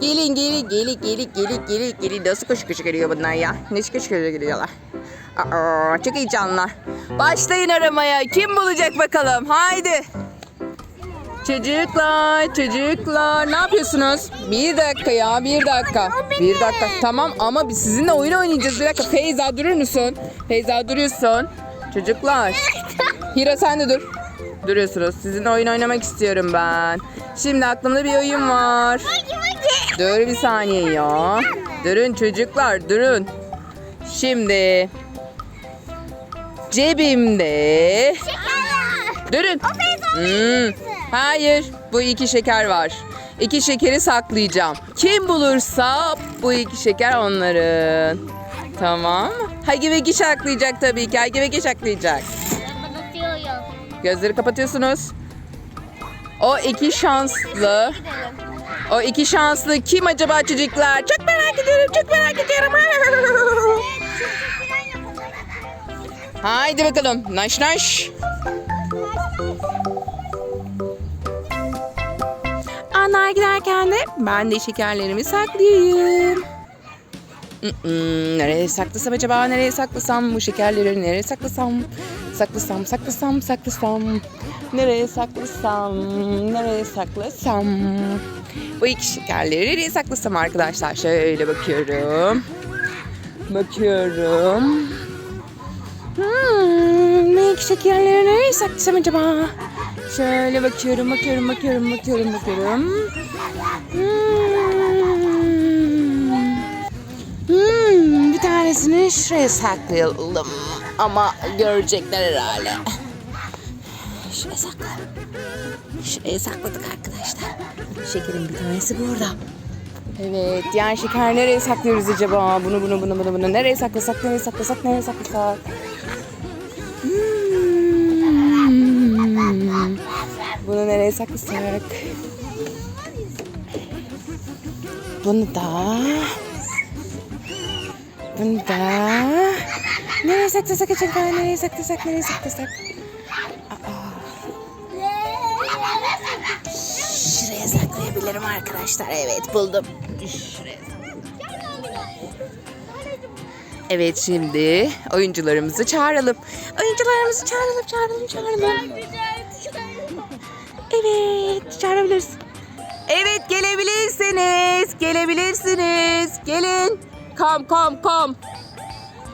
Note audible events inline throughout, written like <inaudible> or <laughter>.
Gelin gelin gelin gelin gelin gelin gelin. Nasıl koşu koşu geliyor bunlar ya? Nasıl koşu koşu geliyorlar? Aa, çok heyecanlar. Başlayın aramaya. Kim bulacak bakalım? Haydi. Çocuklar, çocuklar ne yapıyorsunuz? Bir dakika ya, bir dakika. Bir dakika. Tamam ama biz sizinle oyun oynayacağız. Bir dakika. Feyza durur musun? Feyza duruyorsun. Çocuklar. Hira sen de dur. Duruyorsunuz. Sizinle oyun oynamak istiyorum ben. Şimdi aklımda bir oyun var. Dur bir saniye ya. Durun çocuklar, durun. Şimdi cebimde Durun. Hmm, Hayır. Bu iki şeker var. İki şekeri saklayacağım. Kim bulursa bu iki şeker onların. Tamam. Hagi Vegi saklayacak tabii ki. Hagi Vegi saklayacak. Gözleri kapatıyorsunuz. O iki şanslı. O iki şanslı kim acaba çocuklar? Çok merak ediyorum. Çok merak ediyorum. <laughs> Haydi bakalım. Naş naş. Onlar giderken de ben de şekerlerimi saklayayım. Nereye saklasam acaba? Nereye saklasam? Bu şekerleri nereye saklasam? Saklasam, saklasam, saklasam. Nereye saklasam? Nereye saklasam? Bu iki şekerleri nereye saklasam arkadaşlar? Şöyle bakıyorum. Bakıyorum. Hmm, bu iki şekerleri nereye saklasam acaba? Şöyle bakıyorum, bakıyorum, bakıyorum, bakıyorum, bakıyorum. Hmm. Şuraya saklayalım. Ama görecekler herhalde. Şuraya sakla. Şuraya sakladık arkadaşlar. Şekerin bir tanesi burada. Evet, diğer şeker nereye saklıyoruz acaba? Bunu, bunu, bunu, bunu, bunu. Nereye saklasak, nereye saklasak, nereye saklasak? Hmm. Bunu nereye saklasak? Bunu da... Bunu da... Nereye saklasak acaba? Nereye saklasak? Nereye saklasak? Şuraya saklayabilirim arkadaşlar. Evet buldum. Şuraya Evet şimdi oyuncularımızı çağıralım. Oyuncularımızı çağıralım, çağıralım, çağıralım. Evet, çağırabiliriz. Evet, gelebilirsiniz. Gelebilirsiniz. Gelin. Kom, kom, kom.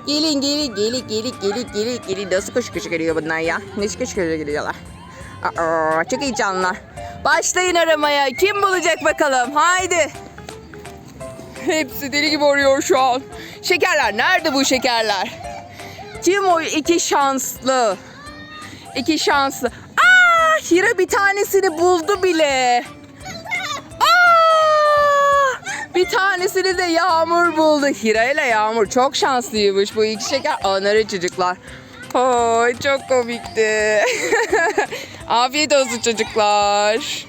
Gelin, gelin, gelin, gelin, gelin, gelin, gelin. Nasıl koşu koşu geliyor bunlar ya? Nasıl koşu koşu geliyorlar? Aa, çok heyecanlar. Başlayın aramaya. Kim bulacak bakalım? Haydi. Hepsi deli gibi arıyor şu an. Şekerler nerede bu şekerler? Kim o iki şanslı? İki şanslı. Aa, Hira bir tanesini buldu bile. Bir tanesini de Yağmur buldu. Hira ile Yağmur çok şanslıymış bu iki şeker. Onları çocuklar. Oy çok komikti. <laughs> Afiyet olsun çocuklar. <laughs>